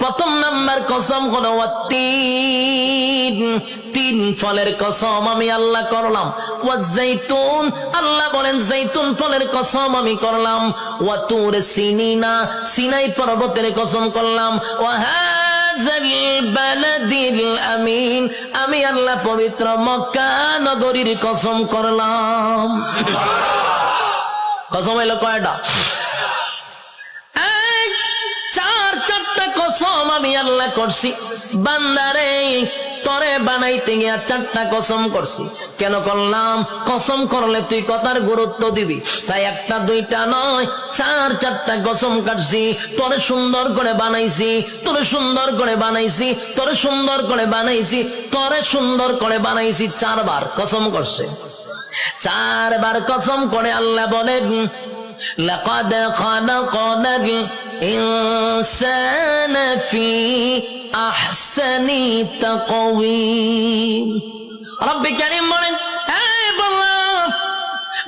প্রথম নাম্বার কসম হলো তিন তিন ফলের কসম আমি আল্লাহ করলাম। ওয়া জৈতুন আল্লাহ বলেন জৈতুন ফলের কসম আমি করলাম। ওয়া তুর সিনিনা, সিনাই পর্বতের কসম করলাম। ওয়া আমিন, আমি আল্লাহ পবিত্র মক্কা নগরীর কসম করলাম। কসম হইল কয়টা? কসম আমি আল্লাহ করছি। বান্দারে, তরে বানাইতে গিয়া চারটা কসম করছি। কেন করলাম? কসম করলে তুই কথার গুরুত্ব দিবি। তাই একটা, দুইটা নয়, চার, চারটা কসম কাটছি। তোরে সুন্দর করে বানাইছি, তোরে সুন্দর করে বানাইছি, তোরে সুন্দর করে বানাইছি, তোরে সুন্দর করে বানাইছি চারবার কসম করছে। চারবার কসম করে আল্লাহ বলেন, লাকাদ খালাকনাল الإنسان في أحسن تقويم رب كريم বলেন এই বাবা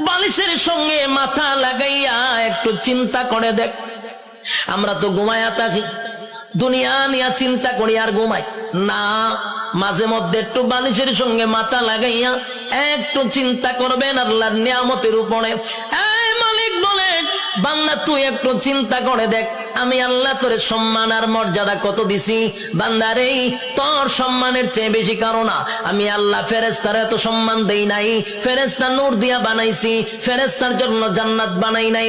বালিশের সঙ্গে মাথা লাগাইয়া একটু চিন্তা করে দেখ আমরা তো ঘুমায়া থাকি দুনিয়া নিয়ে চিন্তা করি আর ঘুমাই না মাঝে মধ্যে একটু বালিশের সঙ্গে মাথা লাগাইয়া একটু চিন্তা করবেন আল্লাহর নিয়ামতের উপরে এই মালিক বলে বান্দা, তুই একটু চিন্তা করে দেখ, আমি আল্লাহ তোর সম্মান আর মর্যাদা কত দিছি? বান্দারে তোর সম্মানের চেয়ে বেশি কারণ আমি আল্লাহ ফেরেস্তার এত সম্মান দেই নাই। ফেরেস্তা নূর দিয়া বানাইছি ফেরেস্তার জন্য জান্নাত বানাই নাই।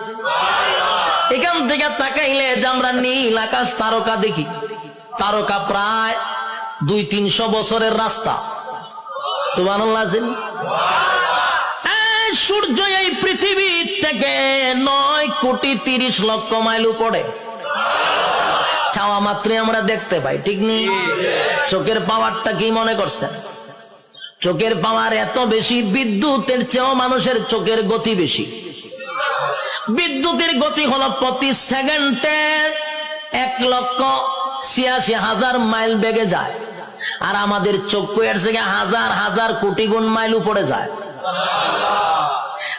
এখান থেকে তাকাইলে যে আমরা নীল আকাশ তারকা দেখি। তারকা প্রায় দুই তিনশো বছরের রাস্তা। সুবানুল্লাহ সূর্য এই পৃথিবীর থেকে নয় কোটি তিরিশ লক্ষ মাইল উপরে। চাওয়া মাত্রই আমরা দেখতে পাই, ঠিক নেই চোখের পাওয়ারটা কি মনে করছেন? চোখের পাওয়ার এত বেশি, বিদ্যুতের চেয়েও মানুষের চোখের গতি বেশি। বিদ্যুতের গতি হলো প্রতি সেকেন্ডে এক লক্ষ ছিয়াশি হাজার মাইল বেগে যায়। আর আমাদের চক্ষু এর থেকে হাজার হাজার কোটি গুণ মাইল উপরে যায়।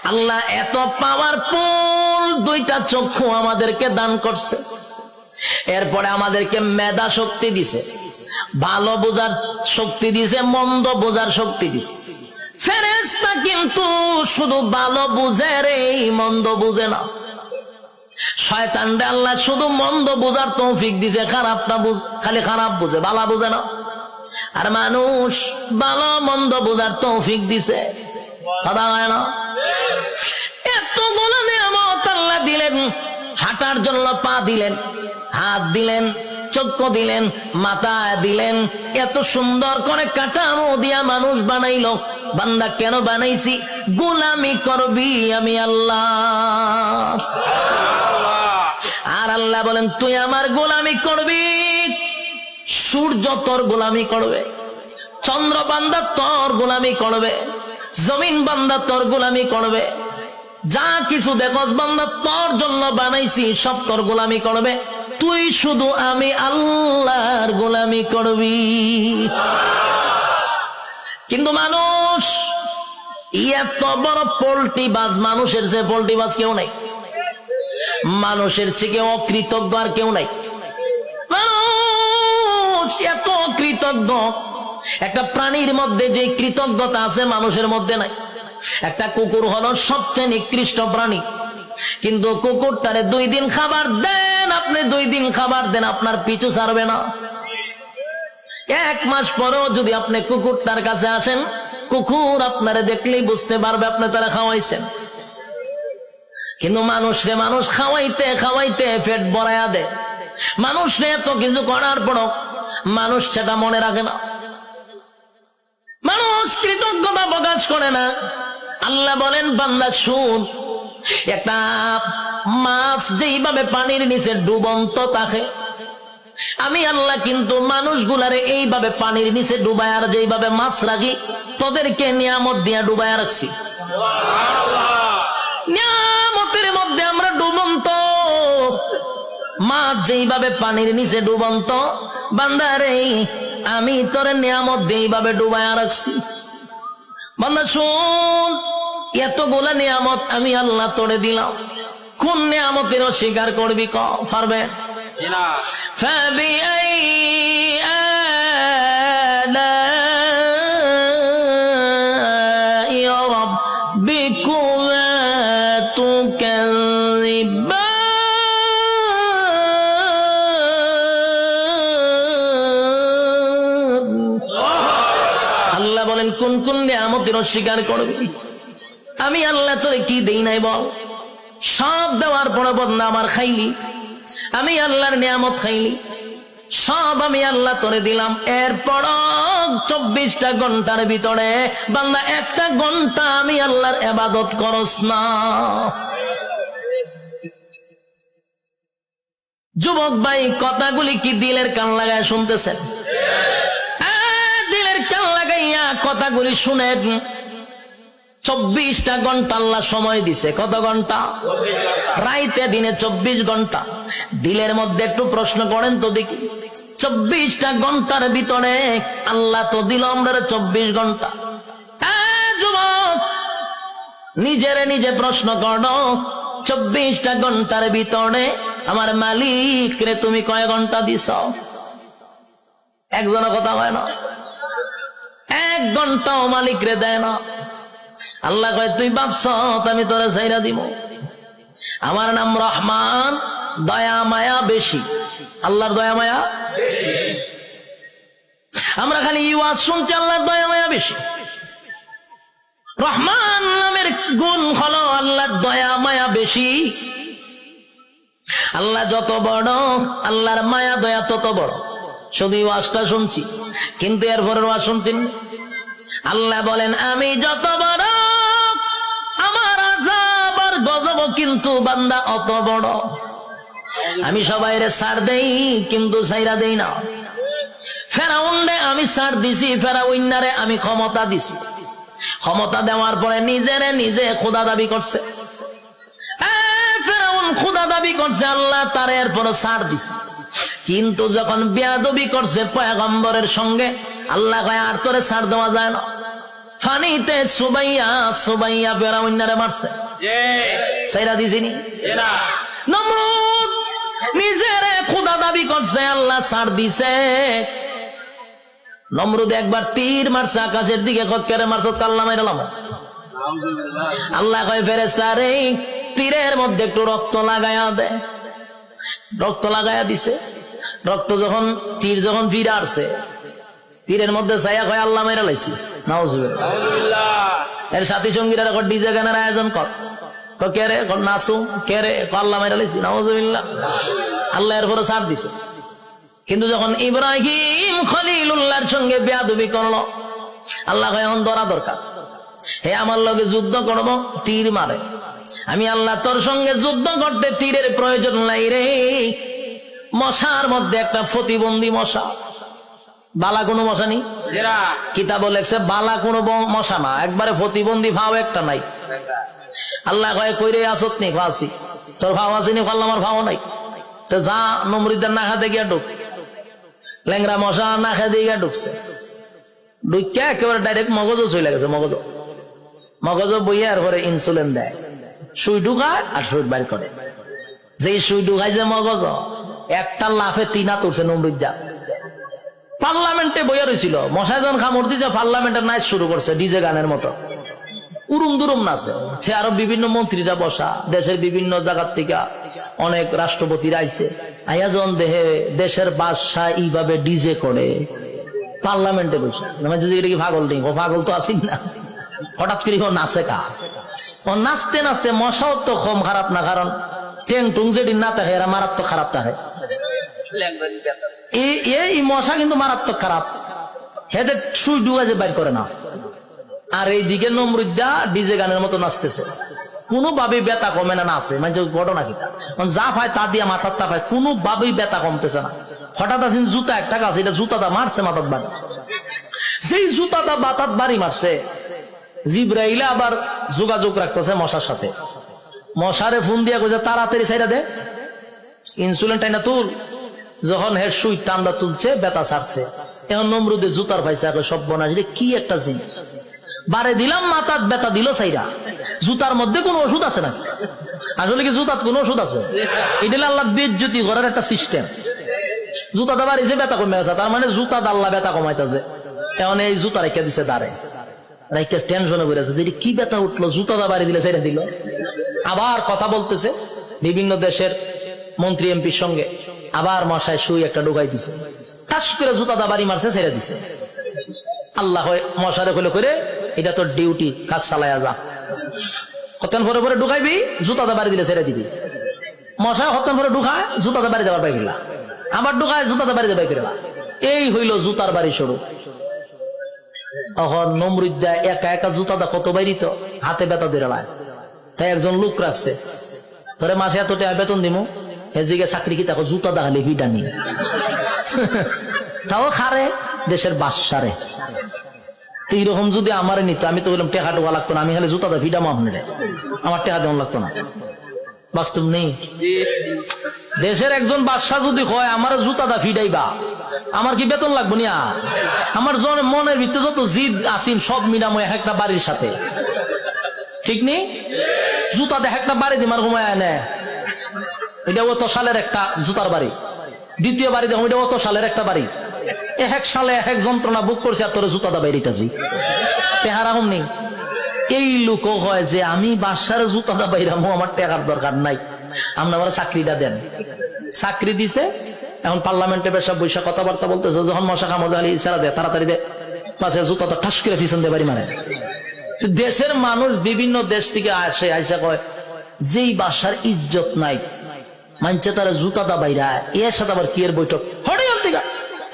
আল্লাহ এত পাওয়ারফুল দুইটা চক্ষু আমাদেরকে দান করছে। এরপরে আমাদেরকে মেধা শক্তি দিছে। ভালো বোঝার শক্তি দিছে, মন্দ বোঝার শক্তি দিছে। ফেরেস্তা কিন্তু শুধু ভালো বুঝে রে মন্দ বুঝে না। আল্লাহ শুধু মন্দ তৌফিক দিছে, খারাপটা বুঝ, খালি খারাপ বুঝে বুঝে না। আর মানুষ ভালো মন্দ বুঝার তৌফিক দিছে। কথা হয় না? আল্লাহ দিলেন, হাঁটার জন্য পা দিলেন, হাত দিলেন, চক্ষু দিলেন, মাথা দিলেন, এত সুন্দর করে কাটামো দিয়া মানুষ বানাইলো। বান্দা কেন বানাইছি? গোলামি করবি আমি আল্লাহ। আর আল্লাহ বলেন, তুই আমার গোলামি করবি? সূর্য তোর গোলামি করবে, চন্দ্র বান্দা তোর গোলামি করবে, জমিন বান্দা তোর গোলামি করবে, যা কিছু দেখস বান্দা তোর জন্য বানাইছি, সব তোর গোলামি করবে। তুই শুধু আমি আল্লাহর গোলামি করবি। কিন্তু মানুষ এত বড় পোল্ট্রি বাজ মানুষের যে পোল্ট্রি বাজ কেউ নাই। মানুষের থেকে অকৃতজ্ঞ আর কেউ নাই। মানুষ এত কৃতজ্ঞ একটা প্রাণীর মধ্যে যে কৃতজ্ঞতা আছে মানুষের মধ্যে নাই। একটা কুকুর হলো সবচেয়ে নিকৃষ্ট প্রাণী। কিন্তু কুকুরটারে দুই দিন খাবার দেন, আপনি দুই দিন খাবার দেন, আপনার পিছু ছাড়বে না। এক মাস পরেও যদি আপনি কুকুরটার কাছে আসেন কুকুর আপনারে দেখলেই বুঝতে পারবে আপনি তারা খাওয়াইছেন। কিন্তু মানুষরে মানুষ খাওয়াইতে খাওয়াইতে পেট বড়াইয়া দেয়। মানুষরে এত কিছু করার পরও মানুষ সেটা মনে রাখে না। মানুষ কৃতজ্ঞতা প্রকাশ করে না। আল্লাহ বলেন, বান্দা, শুন, একটা মাছ যেইভাবে পানির নিচে ডুবন্ত থাকে আমি আল্লাহ কিন্তু মানুষগুলারে এইভাবে পানির নিচে ডুবায় আর যেইভাবে মাছ রাখি, তোদেরকে নিয়ামত দিয়া ডুবায় রাখছি। নিয়ামতের মধ্যে আমরা ডুবন্ত। মাছ যেইভাবে পানির নিচে ডুবন্ত বান্দারে আমি তোর নিয়ামত দিয়ে ডুবায় রাখছি। বান্দা, শুন, এতগুলা নিয়ামত আমি আল্লাহ তোরে দিলাম। কোন নিয়ামতের অস্বীকার করবি ক? পারবে? فبأي آلاء ربكما تكذبان আল্লাহ বলেন কোন কোন নিয়ামতের অস্বীকার করবি আমি আল্লাহ তোরে কি দেই নাই বল সব দেওয়ার পরে বদনা আমার খাইলি আমি আল্লাহর নিয়ামত খাইলি সব আমি আল্লাহ তোরে দিলাম। এরপর চব্বিশটা ঘণ্টার ভিতরে বাংলা একটা ঘণ্টা আমি আল্লাহর এবাদত করস না। যুবক ভাই কথাগুলি কি দিলের কান লাগায় শুনতেছেন? হ্যাঁ, দিলের কান লাগাইয়া কথাগুলি শুনেন। চব্বিশটা ঘণ্টা আল্লাহ সময় দিছে। কত ঘণ্টা? রাইতে দিনে চব্বিশ ঘণ্টা। দিলের মধ্যে একটু প্রশ্ন করেন তো দেখি। চব্বিশটা ঘণ্টার ভিতরে আল্লাহ তো দিল আমরা চব্বিশ ঘণ্টা। নিজের নিজে প্রশ্ন করো, চব্বিশটা ঘণ্টার ভিতরে আমার মালিক রে তুমি কয় ঘণ্টা দিছ? একজনের কথা হয় না। এক ঘন্টাও মালিক রে দেয় না। আল্লাহ কয়, তুই ভাবছ, আমি তোরা চাইরা দিব? আমার নাম রহমান, দয়া মায়া বেশি। আল্লাহর দয়া মায়া আমরা খালি ইওয়াজ শুনছি, আল্লাহর দয়া মায়া বেশি। রহমান নামের গুণ হলো আল্লাহর দয়া মায়া বেশি। আল্লাহ যত বড়, আল্লাহর মায়া দয়া তত বড়। শুধু ওয়াজটা শুনছি, কিন্তু এরপরের ওয়াজ শুনছেন আল্লাহ বলেন, আমি যত বড়, আমার আজাব আর গজব কিন্তু বান্দা অত বড়। আমি সবাই রে ছাড় দেই, কিন্তু সাইরা দেই না। ফেরাউন্ডে আমি ছাড় দিছি ফেরাউন্নারে আমি ক্ষমতা দিছি। ক্ষমতা দেওয়ার পরে নিজেরে নিজে খোদা দাবি করছে। খোদা দাবি করছে, আল্লাহ তার এরপর ছাড় দিছে। কিন্তু যখন বেয়াদবি করছে, পয়গম্বরের সঙ্গে আল্লাহ কয় আর তোরে ছাড় দেওয়া যায় না। ফানিতে সুবাইয়া সুবাইয়া ফেরাউন্নারে মারছে। সাইরা দিছিনি নমরুদ নিজের খোদা দাবি করছে আল্লাহ ছাড় দিছে। নমরুদ একবার তীর মারছে আকাশের দিকে কেড়ে মারছ কাল্লা মাইরালাম আল্লাহ কয় ফেরেস্তা রে তীরের মধ্যে একটু রক্ত লাগায়া দে। রক্ত লাগায়া দিছে। রক্ত যখন তীর যখন ফিরে আসছে তীরের মধ্যে ছায়া কয় আল্লাহ মেরা লাইছি। এর সাথী সঙ্গীরা এখন ডিজে গানের আয়োজন কর। কে রে? কর নাচু কে রে? আল্লাহ মেরা লাইছি। নাউজুবিল্লাহ। আল্লাহ এর পরে ছাড় দিছে। কিন্তু যখন ইব্রাহিম খলিলুল্লাহর সঙ্গে বেয়াদবি করল আল্লাহ এখন ধরা দরকার। হে আমার লগে যুদ্ধ করব তীর মারে। আমি আল্লাহ তোর সঙ্গে যুদ্ধ করতে তীরের প্রয়োজন নাই রে। মশার মধ্যে একটা প্রতিবন্ধী মশা। বালা কোনো মশা নেই? কিতাব লেখছে বালা কোনো মশা না। একবারে প্রতিবন্ধী ভাও একটা নাই। আল্লাহ কয়ে কইরে আসত নি ফাঁসি? তোর ভাও আসেনি ফাল্লা আমার ভাও নাই। তো যা নমরিদার না খাতে গিয়া ঢুক ল্যাংরা মশা না খেতে গিয়া ঢুকছে ঢুকিয়া একেবারে ডাইরেক্ট মগজও চলে গেছে মগজ মগজ বইয়া আর পরে ইনসুলিন দেয়। সুই ঢুকায় আর সুই বাইর করে। যে সুই ঢুকাইছে মগজ একটা লাফে তিনা তুলছে নমরিদা। পার্লামেন্টে বইয়া রয়েছিল মশাই যখন খামড় দিছে, পার্লামেন্টের নাচ শুরু করছে, ডিজে গানের মতো। উরুম দুরুম নাচে। সে আরও বিভিন্ন মন্ত্রীরা বসা, দেশের বিভিন্ন জায়গার থেকে অনেক রাষ্ট্রপতিরা আইছে। আয়াজন দেহে, দেশের বাদশাহ এইভাবে ডিজে করে, পার্লামেন্টে বসে। মানে যদি এটা কি পাগল নেই? পাগল তো আসিন না। হঠাৎ করে ও নাচে কা? ও নাচতে নাচতে মশাও তো কম খারাপ না, কারণ টেং টুং যেটি না থাকে, এরা মারাত্মক খারাপ থাকে। এই এই মশা কিন্তু মারাত্মক খারাপ। হেদের সুই যে বাইর করে না। আর এইদিকে নমরুদ্দা ডিজে গানের মতো নাচতেছে। কমে না আছে মানে ঘটনা কিটা মানে যা পায় তা দিয়া মাথার তা পায় কোনোভাবেই ব্যথা কমতেছে না। হঠাৎ আসেন জুতা একটা গাছ, এটা জুতাটা মারছে মাথার বাড়ি। সেই জুতাটা বাতাত বাড়ি মারছে, জিব্রাইলা আবার যোগাযোগ রাখতেছে মশার সাথে। মশারে ফোন দিয়া কইছে, তাড়াতাড়ি সাইডা দে। ইনসুলিন টাইনা তুল। যখন হের সুই টান্দা তুলছে বেতা ছাড়ছে। এখন নমরুদে জুতার পাইছে এখন সব বনা কি একটা জিনিস বারে দিলাম মাথার বেতা দিল সাইরা জুতার মধ্যে কোনো ওষুধ আছে না আসলে কি জুতার কোনো ওষুধ আছে? এটা আল্লাহ বেজ্জতি করার একটা সিস্টেম জুতা দাবার এই যে বেতা কমে গেছে, তার মানে জুতা দাল্লা বেতা কমাইতেছে। এখন এই জুতা রেখে দিছে দাঁড়ে রাইকে টেনশনে করে আছে কি বেতা উঠল, জুতা দাবারি দিলে সেটা দিল। আবার কথা বলতেছে বিভিন্ন দেশের মন্ত্রী এমপির সঙ্গে। আবার মশায় শুই একটা ঢুকাই দিছে। টাস করে জুতা দাবারি মারছে, ছেড়ে দিছে। আল্লাহ মশারে হলে করে, এটা তোর ডিউটি, কাজ চালায়া যা। হতেন পরে পরে ঢুকাইবি, জুতা দাবারি দিলে ছেড়ে দিবি। মশা হতেন পরে ঢুকায় জুতা দাবারি দেওয়ার পাই গেলা। আবার ঢুকায়, জুতা দাবারি দেবাই করে এই হইল জুতার বাড়ি শুরু। তখন নমরুদ্দা একা একা জুতা দা কত বাইরি তো, হাতে বেতা দিয়ে তাই একজন লোক রাখছে। ধরে মাসে এত টাকা বেতন দিমু? এদিকে চাকরি কি দেখো জুতা দেখালে ভিটা নি তাও খারে দেশের বাসারে তো এইরকম যদি আমার নিত আমি তো বললাম টেকা টোকা লাগতো না আমি খালি জুতা দা ভিডাম আপনার আমার টেকা দেওয়া লাগতো না। বাস্তব নেই। দেশের একজন বাদশাহ যদি হয় আমার জুতা দা ফিডাইবা আমার কি বেতন লাগবো নিয়া? আমার জন মনের ভিতরে যত জিদ আসিন সব মিলাম এক একটা বাড়ির সাথে। ঠিক নেই? জুতা দেখ একটা বাড়ি দিমার ঘুমায় এনে এটা অত সালের একটা জুতার বাড়ি। দ্বিতীয় বাড়ি দেখো এটা অত সালের একটা বাড়ি। এক সালে এক যন্ত্রণা বুক করছে আর তোর জুতা দা বাইরিতেছি তেহারা হম নেই। এই লোক হয় যে আমি বাসার জুতা দা বাইরামো আমার টেকার দরকার নাই। আমরা আমার চাকরিটা দেন। চাকরি দিছে, এখন পার্লামেন্টে বেসা বৈশা কথাবার্তা বলতেছে, যখন মশা কামড় আলী ইসারা দেয় তাড়াতাড়ি দে। পাশে জুতা ঠাস করে পিছন দিয়ে বাড়ি মারে দেশের মানুষ বিভিন্ন দেশ থেকে আসে, আইসা কয়, যেই বাসার ইজ্জত নাই মানছে তারা জুতা দা বাইরা, এর সাথে আবার কি এর বৈঠক?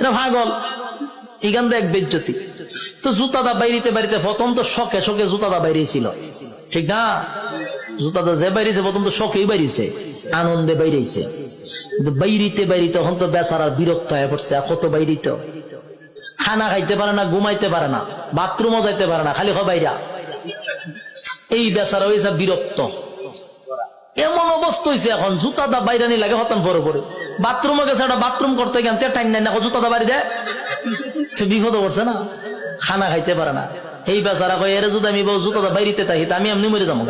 এটা ভাগল। এখান এক বেজ্জতি। তো জুতা দা বাইরিতে বাড়িতে প্রথম তো শখে শখে জুতা দা বাইরেছিল। ঠিক না? জুতা দা যে বাইরেছে, প্রথম তো শখেই বাইরেছে। আনন্দে বাইরেছে। কিন্তু বাইরিতে বাইরিতে তখন তো বেচারার বিরক্ত হয়ে পড়ছে কত বাইরিতে। খানা খাইতে পারে না, ঘুমাইতে পারে না, বাথরুমও যাইতে পারে না, খালি বাইরা। এই বেচারা হয়েছে বিরক্ত। এমন অবস্থা হয়েছে এখন, জুতা দা বাইরানি লাগে হতাম পরে পরে বাথরুমে গেছে একটা বাথরুম করতে গেন টাইম নাই না জুতা দা বাড়ি দেয় বিপদ করছে না, খানা খাইতে পারে না। এই বেচারা কয়, এর যদি আমি জুতা দা বাইরিতে তা আমি এমনি মরে যাব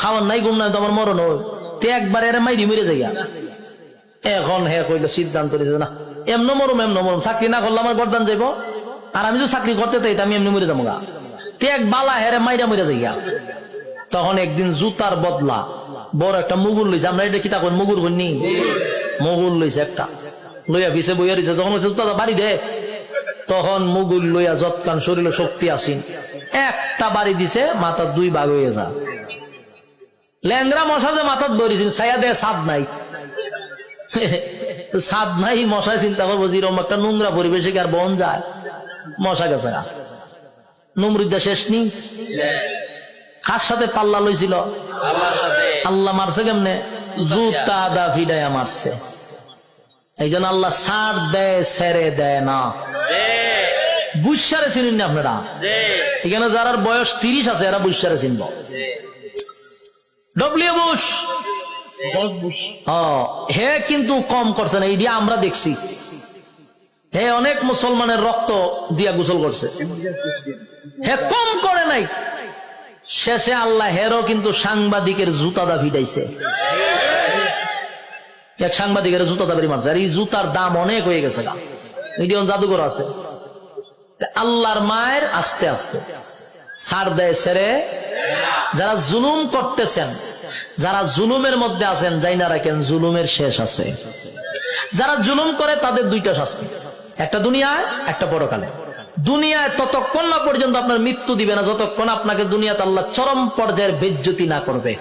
খাওয়ার নাই গুম নাই, তো আমার মরণ হয়। তে একবার এর মাইরি মরে যাই এখন হে কইলো, সিদ্ধান্ত নিয়েছে না, এমন মরম এমন মরম, চাকরি না করলে আমার গরদান যাইব। আর আমি যদি চাকরি করতে তাই আমি এমনি মরে যাব গা। তে এক বালা হেরে মাইরা মরে যাইয়া তখন একদিন জুতার বদলা বড় একটা মুগুর লইছে। আমরা এটা কিতা করি মুগুর করি মুগুর লইছে একটা। লইয়া পিছে বইয়া দিছে যখন হচ্ছে জুতা বাড়ি দে। তখন মুগুর লইয়া যৎকান শরীরে শক্তি আসিন। একটা বাড়ি দিছে, মাথার দুই ভাগ হয়ে যা ল্যাংরা মশা যে মাথার ধরেছিল ছায়া দেয় সাদ নাই। সাদ নাই, মশায় চিন্তা করব, যেরকম একটা নোংরা পরিবেশে আর বন যায়? মশা গেছে গা। নমরুদ্দা শেষ নি? কার সাথে পাল্লা লইছিল? আল্লাহ মারছে কেমনে? জুতা দা মারছে। এই জন্য আল্লাহ সার দেয়, সেরে দেয় না। চিনেন না আপনারা? এখানে বয়স তিরিশ আছে, এরা চিনব। ডব্লিউ বুশ হে কিন্তু কম করছে না এইটা আমরা দেখছি। হে অনেক মুসলমানের রক্ত দিয়া গোসল করছে। হে কম করে নাই শেষে আল্লাহ হেরও কিন্তু সাংবাদিকের জুতা দা ফিটাইছে এক সাংবাদিকের জুতা দাবি মারছে আর এই জুতার দাম অনেক হয়ে গেছে মিডিয়ন জাদুঘর আছে। আল্লাহর মায়ের আস্তে আস্তে। ছাড় দেয় সেরে। যারা জুলুম করতেছেন, যারা জুলুমের মধ্যে আছেন যাই না রাখেন, জুলুমের শেষ আছে। যারা জুলুম করে তাদের দুইটা শাস্তি। একটা দুনিয়ায়, একটা পরকালে দুনিয়ায় ততক্ষণ না পর্যন্ত আপনার মৃত্যু দিবে না, যতক্ষণ আপনাকে দুনিয়াতে আল্লাহ চরম পর্যায়ের বেজ্জতি না করবে।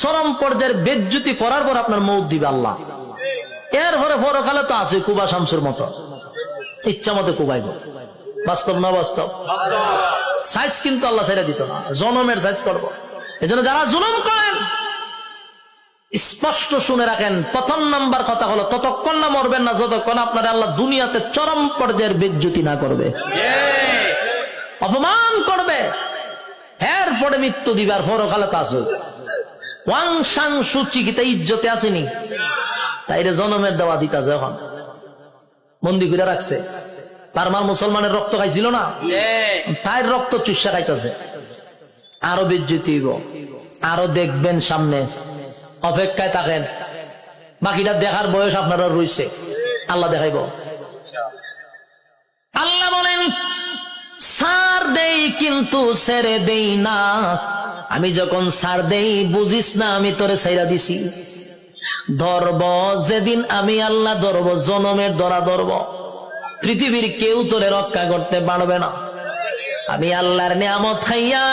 চরম পর্যায়ের বেজ্জতি করার পর আপনার মৌত দিবে আল্লাহ। এর পরে পরকালে তো আছে কুবা শামসুর মতো। ইচ্ছা মতো কুবাইব। বাস্তব না বাস্তব? সাইজ কিন্তু আল্লাহ ছেড়ে দিত না। জনমের সাইজ করব। এজন্য যারা জুলুম করেন স্পষ্ট শুনে রাখেন, প্রথম নাম্বার কথা হলো, ততক্ষণ না মরবেন না, যতক্ষণ আপনার আল্লাহ দুনিয়াতে চরম পর্যায়ের বিদ্যুতি না করবে। অপমান করবে। এরপরে মৃত্যু দিবার পরকালে তা ওয়াং সাং সুচি কি ইজ্জতে আসেনি। তাইরে জনমের দেওয়া দিতাছে এখন। বন্দি করে রাখছে। পারমার মুসলমানের রক্ত খাইছিল না? তাই রক্ত চুষা খাইতেছে। আরও হইব। আরও দেখবেন সামনে। অপেক্ষায় থাকেন। বাকিটা দেখার বয়স আপনারা রয়েছে। আল্লাহ দেখাইব। আল্লাহ বলেন, সার দেই কিন্তু ছেড়ে দেই না। আমি যখন সার দেই, বুঝিস না, আমি তোরে সাইরা দিছি। ধরব, যেদিন আমি আল্লাহ ধরব, জনমের ধরা ধরব। পৃথিবীর কেউ তোরে রক্ষা করতে পারবে না। আমি আল্লাহর নিয়ামত খাইয়া